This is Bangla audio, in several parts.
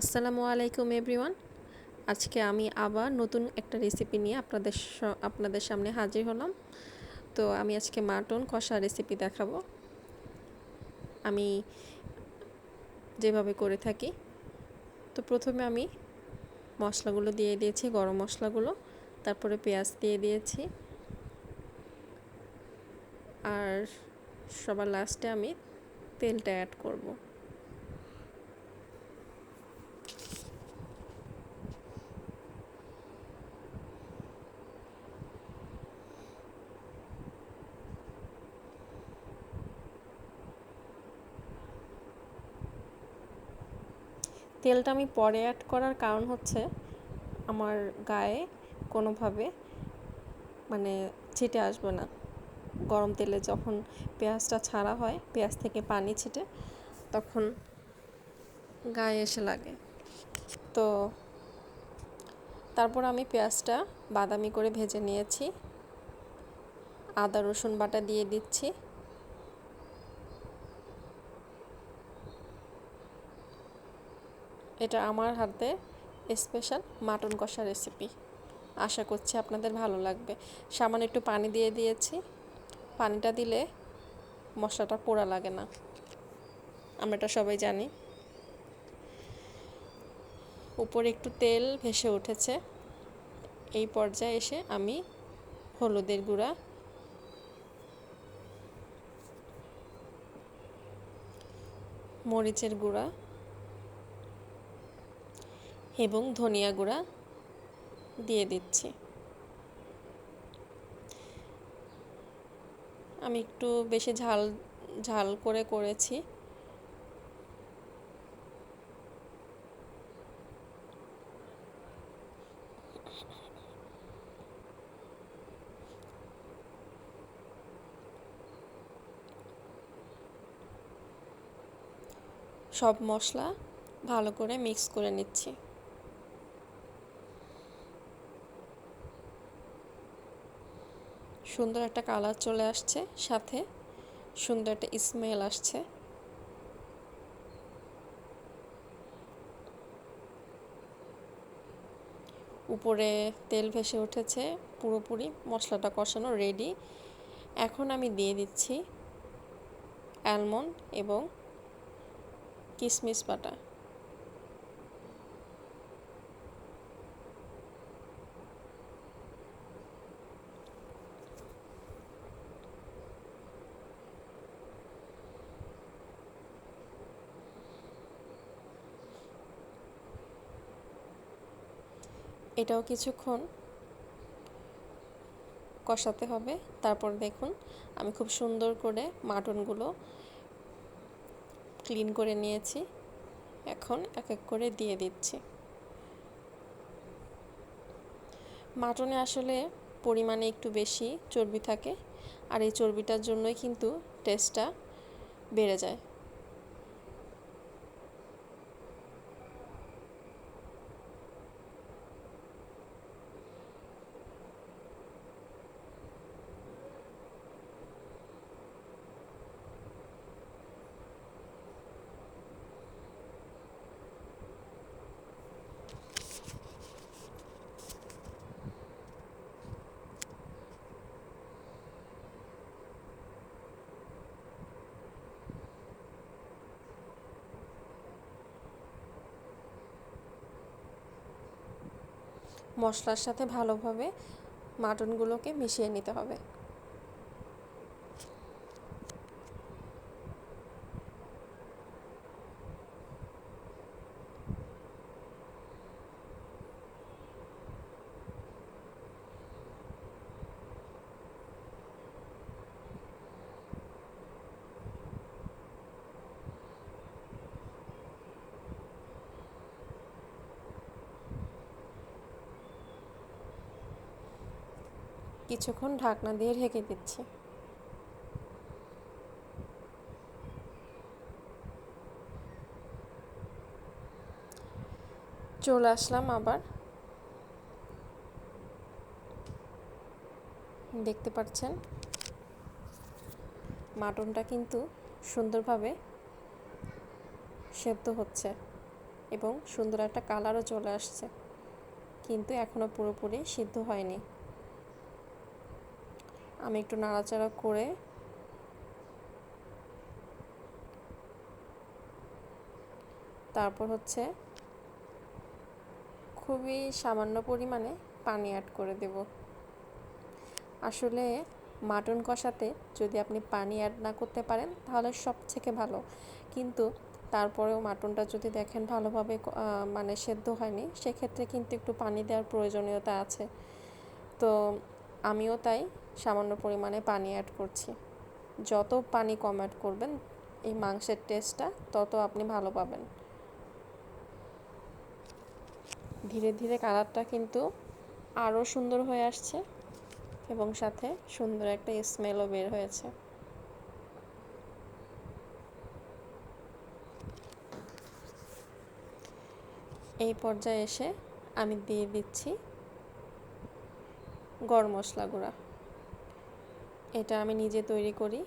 আসসালামু আলাইকুম, এভরিওয়ান। আজকে আমি আবার নতুন একটা রেসিপি নিয়ে আপনাদের আপনাদের সামনে হাজির হলাম। তো আমি আজকে মাটন কষা রেসিপি দেখাবো। আমি যেভাবে করে থাকি। তো প্রথমে আমি মশলাগুলো দিয়ে দিয়েছি, গরম মশলাগুলো। তারপরে পেঁয়াজ দিয়ে দিয়েছি। আর সবার লাস্টে আমি তেলটা অ্যাড করব। তেলটা আমি পরে অ্যাড করার কারণ হচ্ছে আমার গায়ে কোনোভাবে মানে ছিটে আসবে না। গরম তেলে যখন পেঁয়াজটা ছাড়া হয়, পেঁয়াজ থেকে পানি ছিটে, তখন গায়ে এসে লাগে। তো তারপর আমি পেঁয়াজটা বাদামি করে ভেজে নিয়েছি। আদা, রসুন বাটা দিয়ে দিচ্ছি। এটা আমার হাতে স্পেশাল মাটন কষা রেসিপি আশা করছি আপনাদের ভালো লাগবে। সামান্য একটু পানি দিয়ে দিয়েছি। পানিটা দিলে মশলাটা পোড়া লাগে না। আমরা এটা সবাই জানি। উপরে একটু তেল ভেসে উঠেছে। এই পর্যায়ে এসে আমি হলুদের গুঁড়া মরিচের গুঁড়া এবং ধনিয়া গুঁড়া দিয়ে দিচ্ছি। আমি একটু বেশি ঝাল ঝাল করে করেছি। সব মশলা ভালো করে মিক্স করে নিচ্ছি। সুন্দর একটা কালার চলে আসছে সাথে। সুন্দর একটা স্মেল আসছে। উপরে তেল ভেসে উঠেছে পুরোপুরি, মশলাটা কষানো রেডি এখন আমি দিয়ে দিচ্ছি অ্যালমন্ড এবং কিশমিশ বাটা এটাও কিছুক্ষণ কষাতে হবে। তারপর দেখুন, আমি খুব সুন্দর করে মাটনগুলো ক্লিন করে নিয়েছি। এখন এক এক করে দিয়ে দিচ্ছি। মাটনে আসলে পরিমাণে একটু বেশি চর্বি থাকে, আর এই চর্বিটার জন্যই কিন্তু টেস্টটা বেড়ে যায়। মশলার সাথে ভালোভাবে মাটনগুলোকে মিশিয়ে নিতে হবে। কিছুক্ষণ ঢাকনা দিয়ে ঢেকে দিচ্ছি। চলে আসলাম আবার। দেখতে পাচ্ছেন? মাটনটা কিন্তু সুন্দরভাবে সেদ্ধ হচ্ছে এবং সুন্দর একটা কালারও চলে আসছে। কিন্তু এখনও পুরোপুরি সিদ্ধ হয়নি। আমি একটু নাড়াচাড়া করে তারপর হচ্ছে খুবই সামান্য পরিমাণে পানি অ্যাড করে দেব। আসলে মাটন কষাতে যদি আপনি পানি অ্যাড না করতে পারেন, তাহলে সব থেকে ভালো। কিন্তু তারপরেও মাটনটা যদি দেখেন ভালোভাবে মানে সেদ্ধ হয়নি, সেক্ষেত্রে কিন্তু একটু পানি দেওয়ার প্রয়োজনীয়তা আছে। তো আমিও তাই সামান্য পরিমাণে পানি অ্যাড করছি। যত পানি কম অ্যাড করবেন, এই মাংসের টেস্টটা তত আপনি ভালো পাবেন। ধীরে ধীরে কালারটা কিন্তু আরও সুন্দর হয়ে আসছে এবং সাথে সুন্দর একটা স্মেলও বের হয়েছে। এই পর্যায়ে এসে আমি দিয়ে দিচ্ছি গরম মশলা গুঁড়া। এটা আমি নিজে তৈরি করি।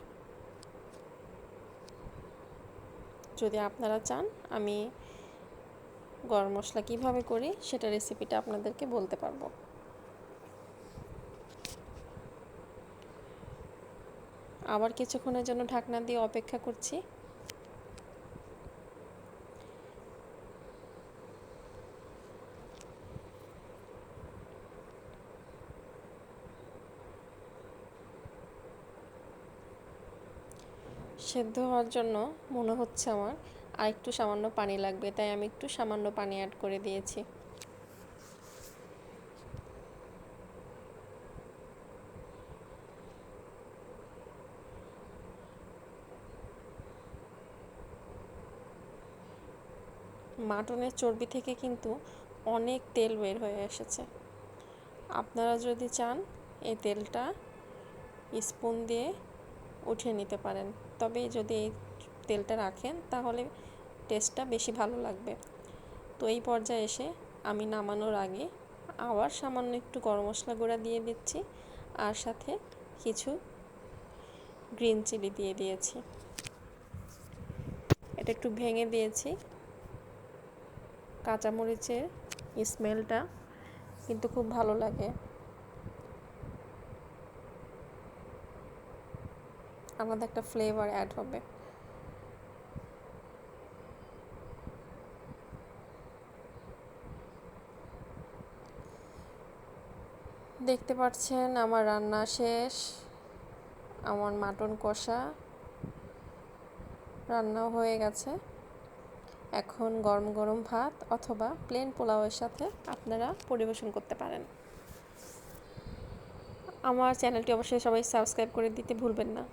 যদি আপনারা চান, আমি গরম মশলা কীভাবে করি, সেটা রেসিপিটা আপনাদেরকে বলতে পারব। আবার কিছুক্ষণের জন্য ঢাকনা দিয়ে অপেক্ষা করছি। সেদ্ধ হওয়ার জন্য মনে হচ্ছে আমার আর একটু সামান্য পানি লাগবে, তাই আমি একটু সামান্য পানি অ্যাড করে দিয়েছি। মাটনের চর্বি থেকে কিন্তু অনেক তেল বের হয়ে এসেছে। আপনারা যদি চান, এই তেলটা স্পুন দিয়ে উঠিয়ে নিতে পারেন। তবে যদি এই তেলটা রাখেন, তাহলে টেস্টটা বেশি ভালো লাগবে। তো এই পর্যায়ে এসে আমি নামানোর আগে আবার সামান্য একটু গরম মশলা গুঁড়া দিয়ে দিচ্ছি, আর সাথে কিছু গ্রিন চিলি দিয়ে দিয়েছি। এটা একটু ভেঙে দিয়েছি। কাঁচামরিচের স্মেলটা কিন্তু খুব ভালো লাগে। আলাদা একটা ফ্লেভার অ্যাড হবে। দেখতে পাচ্ছেন আমার রান্না শেষ, আমার মাটন কষা, রান্নাও হয়ে গেছে। এখন গরম গরম ভাত অথবা প্লেন পোলাওয়ের সাথে আপনারা পরিবেশন করতে পারেন। আমার চ্যানেলটি অবশ্যই সবাই সাবস্ক্রাইব করে দিতে ভুলবেন না।